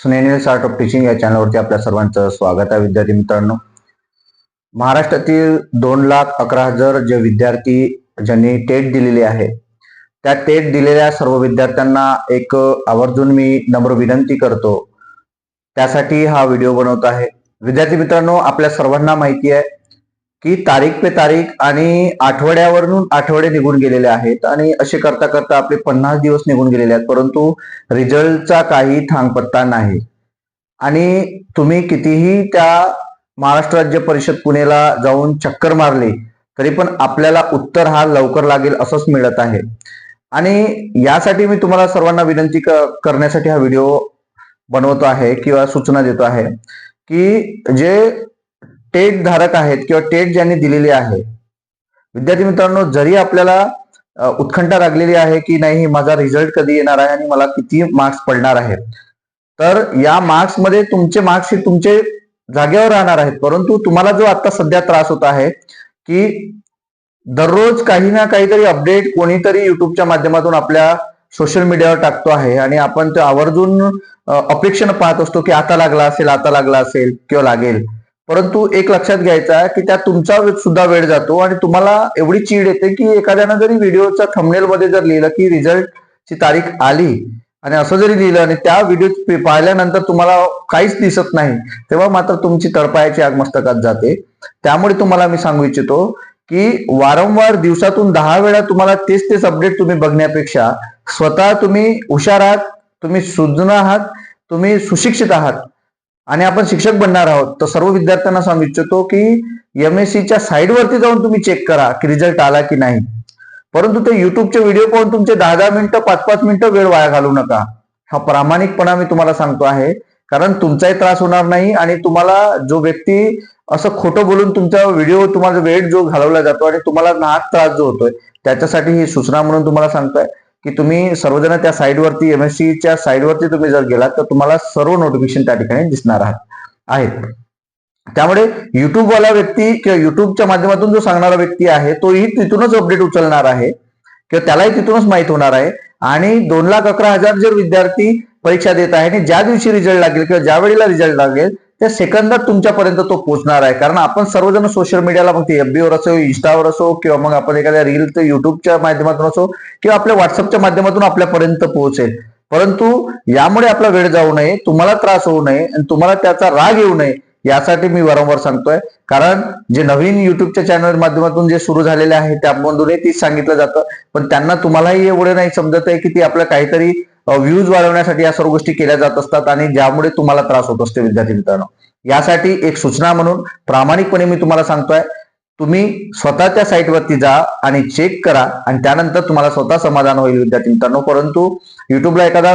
स्नेनिल art of teaching या चॅनलवरती आपल्या सर्वांचं स्वागत आहे. विद्यार्थी मित्रांनो महाराष्ट्रातील दोन लाख अकरा हजार जे विद्यार्थी ज्यांनी टेट दिलेली आहे त्या टेट दिलेल्या सर्व विद्यार्थ्यांना एक आवर्जून मी नम्र विनंती करतो. त्यासाठी हा व्हिडिओ बनवत आहे. विद्यार्थी मित्रांनो आपल्या सर्वांना माहिती आहे की तारीख पे तारीख आणि आठवड्यावरून आठवडे निघून गेलेले आहेत आणि असे करता करता आपले पन्नास दिवस निघून गेलेले आहेत परंतु रिझल्टचा काही थांगपत्ता नाही. आणि तुम्ही कितीही त्या महाराष्ट्र राज्य परिषद पुणेला जाऊन चक्कर मारली तरी पण आपल्याला उत्तर हा लवकर लागेल असंच मिळत आहे. आणि यासाठी मी तुम्हाला सर्वांना विनंती क- करण्यासाठी हा व्हिडिओ बनवतो आहे किंवा सूचना देतो आहे की जे टेट धारक आहेत किंवा टेट ज्यांनी दिलेली आहे. विद्यार्थी मित्रांनो जरी आपल्याला उत्खंठा उत्कंठा लागलेली आहे की नाही माझा रिझल्ट कधी येणार आहे आणि मला किती मार्क्स पडणार आहेत. तर या मार्क्समध्ये तुमचे मार्क्स हे तुमचे जागेवर राहणार आहेत. परंतु तुम्हाला जो आता सध्या त्रास होत आहे की दररोज काही ना काहीतरी अपडेट कोणीतरी युट्यूबच्या माध्यमातून आपल्या सोशल मीडियावर टाकतो आहे आणि आपण ते आवर्जून अपेक्षेनं पाहत असतो की आता लागला असेल आता लागला असेल किंवा लागेल. परंतु एक लक्षात घ्यायचं आहे की त्यात तुमचा सुद्धा वेळ जातो आणि तुम्हाला एवढी चीड येते की एखाद्यानं जरी व्हिडिओच्या थंबनेल मध्ये जर लिहिलं की रिझल्टची तारीख आली आणि असं जरी लिहिलं आणि त्या व्हिडिओ पाहिल्यानंतर तुम्हाला काहीच दिसत नाही तेव्हा मात्र तुमची तळपायाची आग मस्तकात जाते. त्यामुळे तुम्हाला मी सांगू इच्छितो की वारंवार दिवसातून दहा वेळा तुम्हाला तेच तेच अपडेट तुम्ही बघण्यापेक्षा स्वतः तुम्ही हुशार आहात तुम्ही सुज्ञ आहात तुम्ही सुशिक्षित आहात. आणि आपण शिक्षक बनणार आहोत. तर सर्व विद्यार्थ्यांना सांगू इच्छितो की एम एस सीच्या साईडवरती जाऊन तुम्ही चेक करा की रिझल्ट आला की नाही. परंतु ते युट्यूबचे व्हिडिओ पाहून तुमचे दहा दहा मिनिटं पाच पाच मिनिटं वेळ वाया घालू नका. हा प्रामाणिकपणा मी तुम्हाला सांगतो आहे. कारण तुमचाही त्रास होणार नाही आणि तुम्हाला जो व्यक्ती असं खोटं बोलून तुमचा व्हिडिओ तुम्हाला वेळ जो घालवला जातो आणि तुम्हाला नाहक त्रास जो होतोय त्याच्यासाठी ही सूचना म्हणून तुम्हाला सांगतोय. की तुम्ही सर्वजण त्या साईडवरती एमएससीच्या साईडवरती तुम्ही जर गेलात तर तुम्हाला सर्व नोटिफिकेशन त्या ठिकाणी दिसणार आहात आहेत. त्यामुळे युट्यूबवाला व्यक्ती किंवा युट्यूबच्या माध्यमातून जो सांगणारा व्यक्ती आहे तोही तिथूनच अपडेट उचलणार आहे किंवा त्यालाही तिथूनच माहीत होणार आहे. आणि दोन लाख अकरा हजार जर विद्यार्थी परीक्षा देत आहे आणि ज्या दिवशी रिझल्ट लागेल किंवा ज्या वेळेला रिझल्ट लागेल त्या सेकंदात तुमच्यापर्यंत तो पोहोचणार आहे. कारण आपण सर्वजण सोशल मीडियाला मग ते एफबीवर वर असो इन्स्टावर असो किंवा मग आपण एखाद्या रील तर युट्यूबच्या माध्यमातून असो किंवा आपल्या व्हॉट्सअपच्या माध्यमातून आपल्यापर्यंत पोहोचेल. परंतु यामुळे आपला वेळ जाऊ नये तुम्हाला त्रास होऊ नये आणि तुम्हाला त्याचा राग येऊ नये यासाठी मी वारंवार सांगतोय. कारण जे नवीन युट्यूबच्या चॅनल माध्यमातून जे सुरू झालेले आहे त्यामधूनही तीच सांगितलं जातं. पण त्यांना तुम्हालाही एवढं नाही समजत आहे की ती आपल्या काहीतरी व्ह्यूज वाढवण्यासाठी या सर्व गोष्टी केल्या जात असतात आणि ज्यामुळे तुम्हाला त्रास होत असते विद्यार्थी मित्रांनो. यासाठी एक सूचना म्हणून प्रामाणिकपणे मी तुम्हाला सांगतोय तुम्ही स्वतःच्या साईटवरती जा आणि चेक करा आणि त्यानंतर तुम्हाला स्वतः समाधान होईल विद्यार्थी मित्रांनो. परंतु युट्यूबला एखादा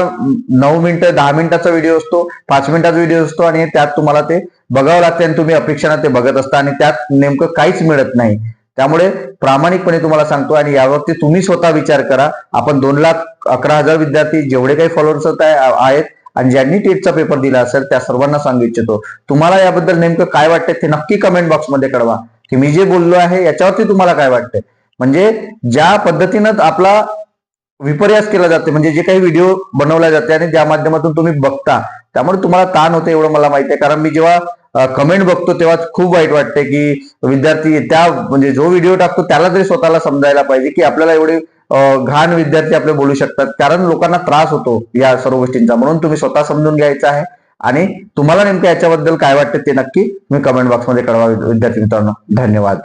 नऊ मिनिटं दहा मिनिटाचा व्हिडिओ असतो पाच मिनिटाचा व्हिडिओ असतो आणि त्यात तुम्हाला ते बघावं लागते आणि तुम्ही अपेक्षाने ते बघत असता आणि त्यात नेमकं काहीच मिळत नाही. त्यामुळे प्रामाणिकपणे तुम्हाला सांगतो आणि यावरती तुम्ही स्वतः विचार करा. आपण दोन लाख अकरा हजार विद्यार्थी जेवढे काही फॉलोअर्स आहेत आणि ज्यांनी टेटचा पेपर दिला असेल त्या सर्वांना सांगू इच्छितो. तुम्हाला याबद्दल नेमकं काय वाटतं ते नक्की कमेंट बॉक्समध्ये कळवा. की मी जे बोललो आहे याच्यावरती तुम्हाला काय वाटतंय? म्हणजे ज्या पद्धतीनं आपला विपर्यास केला जाते. म्हणजे जे काही व्हिडिओ बनवला जाते आणि ज्या माध्यमातून तुम्ही बघता. त्यामुळे तुम्हाला ताण होते एवढं मला माहिती आहे. कारण मी जेव्हा कमेंट बघतो तेव्हा खूप वाईट वाटते की विद्यार्थी त्या म्हणजे जो व्हिडिओ टाकतो त्याला तरी स्वतःला समजायला पाहिजे की आपल्याला एवढे घाण विद्यार्थी आपले बोलू शकतात. कारण लोकांना त्रास होतो या सर्व गोष्टींचा. म्हणून तुम्ही स्वतः समजून घ्यायचं आहे. आणि तुम्हाला नेमकं याच्याबद्दल काय वाटतं ते नक्की तुम्ही कमेंट बॉक्समध्ये कळवा. विद्यार्थी मित्रांनो धन्यवाद.